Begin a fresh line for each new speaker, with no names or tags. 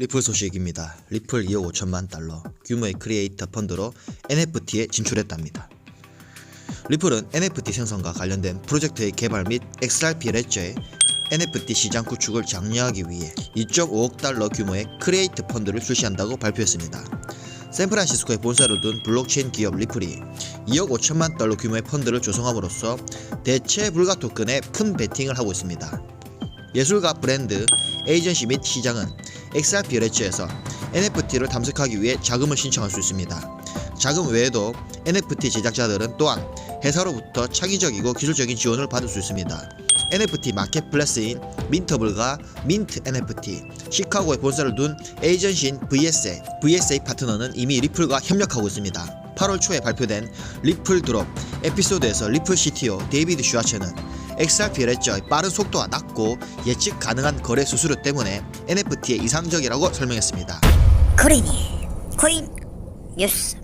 리플 소식입니다. 리플 2억 5천만 달러 규모의 크리에이터 펀드로 NFT에 진출했답니다. 리플은 NFT 생성과 관련된 프로젝트의 개발 및 XRP 레저의 NFT 시장 구축을 장려하기 위해 2.5억 달러 규모의 크리에이터 펀드를 출시한다고 발표했습니다. 샌프란시스코에 본사를 둔 블록체인 기업 리플이 2억 5천만 달러 규모의 펀드를 조성함으로써 대체 불가 토큰에 큰 베팅을 하고 있습니다. 예술가 브랜드, 에이전시 및 시장은 XRP 레츠에서 NFT를 탐색하기 위해 자금을 신청할 수 있습니다. 자금 외에도 NFT 제작자들은 또한 회사로부터 창의적이고 기술적인 지원을 받을 수 있습니다. NFT 마켓플레스인 민터블과 민트 NFT, 시카고에 본사를 둔 에이전시인 VSA, VSA 파트너는 이미 리플과 협력하고 있습니다. 8월 초에 발표된 리플 드롭 에피소드에서 리플 CTO 데이비드 슈아처는 XRP 레저의 빠른 속도와 낮고 예측 가능한 거래 수수료 때문에 NFT에 이상적이라고 설명했습니다.
코리니 코인 뉴스